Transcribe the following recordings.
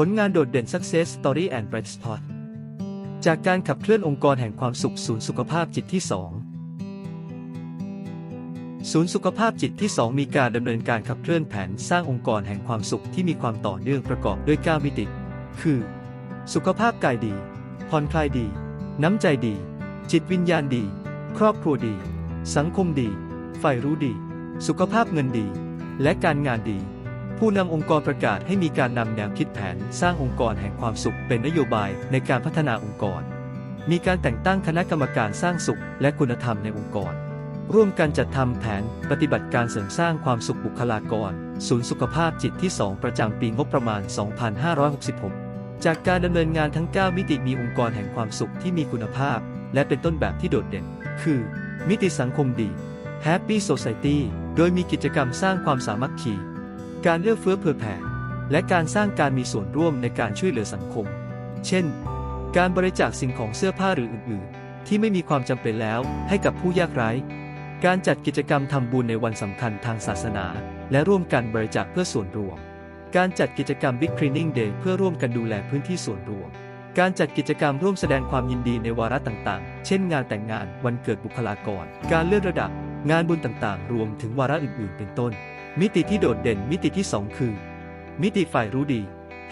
ผลงานโดดเด่น Success Story and Bright Spot จากการขับเคลื่อนองค์กรแห่งความสุขศูนย์สุขภาพจิตที่ 2 ศูนย์สุขภาพจิตที่ 2 มีการดำเนินการขับเคลื่อนแผนสร้างองค์กรแห่งความสุขที่มีความต่อเนื่องประกอบด้วย 9 มิติ คือ สุขภาพกายดี ผ่อนคลายดี น้ำใจดี จิตวิญญาณดี ครอบครัวดี สังคมดี ฝ่รู้ดี สุขภาพเงินดี และการงานดี ผู้นำองค์กรประกาศให้มีการนำแนวคิดแผนสร้างองค์กรแห่งความสุขเป็นนโยบายในการพัฒนาองค์กร มีการแต่งตั้งคณะกรรมการสร้างสุขและคุณธรรมในองค์กร ร่วมกันจัดทำแผนปฏิบัติการเสริมสร้างความสุขบุคลากร ศูนย์สุขภาพจิตที่ 2 ประจำปีงบประมาณ 2566 จากการดำเนินงานทั้ง 9 มิติมีองค์กรแห่งความสุขที่มีคุณภาพ และเป็นต้นแบบที่โดดเด่น คือ มิติสังคมดี Happy Society โดยมีกิจกรรมสร้างความสามัคคี การเอื้อเฟื้อเผื่อแผ่และการสร้างการมีส่วนร่วมในการช่วยเหลือสังคม เช่น การบริจาคสิ่งของเสื้อผ้าหรืออื่น ๆ ที่ไม่มีความจำเป็นแล้วให้กับผู้ยากไร้ การจัดกิจกรรมทำบุญในวันสำคัญทางศาสนา และร่วมกันบริจาคเพื่อส่วนรวม การจัดกิจกรรม Big Cleaning Day เพื่อร่วมกันดูแลพื้นที่ส่วนรวม การจัดกิจกรรมร่วมแสดงความยินดีในวาระต่าง ๆ เช่น งานแต่งงาน วันเกิดบุคลากร การเลื่อนระดับ งานบุญต่าง ๆ รวมถึงวาระอื่น ๆ เป็นต้น มิติที่โดดเด่นมิติที่ 2 คือ มิติฝ่ายรู้ดี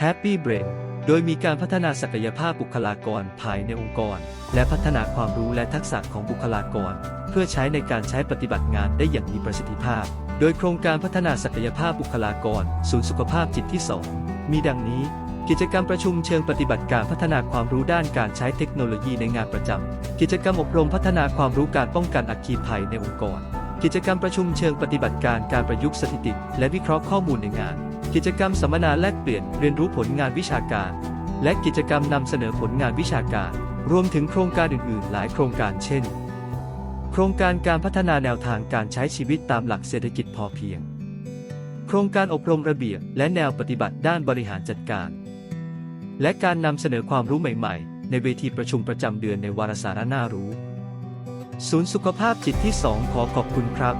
Happy Brain โดยมีการพัฒนาศักยภาพบุคลากรภายในองค์กร และพัฒนาความรู้และทักษะของบุคลากร เพื่อใช้ในการใช้ปฏิบัติงานได้อย่างมีประสิทธิภาพ โดยโครงการพัฒนาศักยภาพบุคลากร ศูนย์สุขภาพจิตที่ 2 มีดังนี้ กิจกรรมประชุมเชิงปฏิบัติการพัฒนาความรู้ด้านการใช้เทคโนโลยีในงานประจำกิจกรรมอบรมพัฒนาความรู้การป้องกันอัคคีภัยในองค์กร กิจกรรมประชุมเชิงปฏิบัติการการประยุกต์สถิติ และวิเคราะห์ข้อมูลในงาน กิจกรรมสัมมนาแลกเปลี่ยนเรียนรู้ผลงานวิชาการ และกิจกรรมนำเสนอผลงานวิชาการ รวมถึงโครงการอื่น ๆ หลายโครงการเช่น โครงการการพัฒนาแนวทางการใช้ชีวิตตามหลักเศรษฐกิจพอเพียง โครงการอบรมระเบียบและแนวปฏิบัติด้านบริหารจัดการ และการนำเสนอความรู้ใหม่ ๆ ในเวทีประชุมประจำเดือนในวารสารน่ารู้ ศูนย์สุขภาพจิตที่ 2 ขอขอบคุณครับ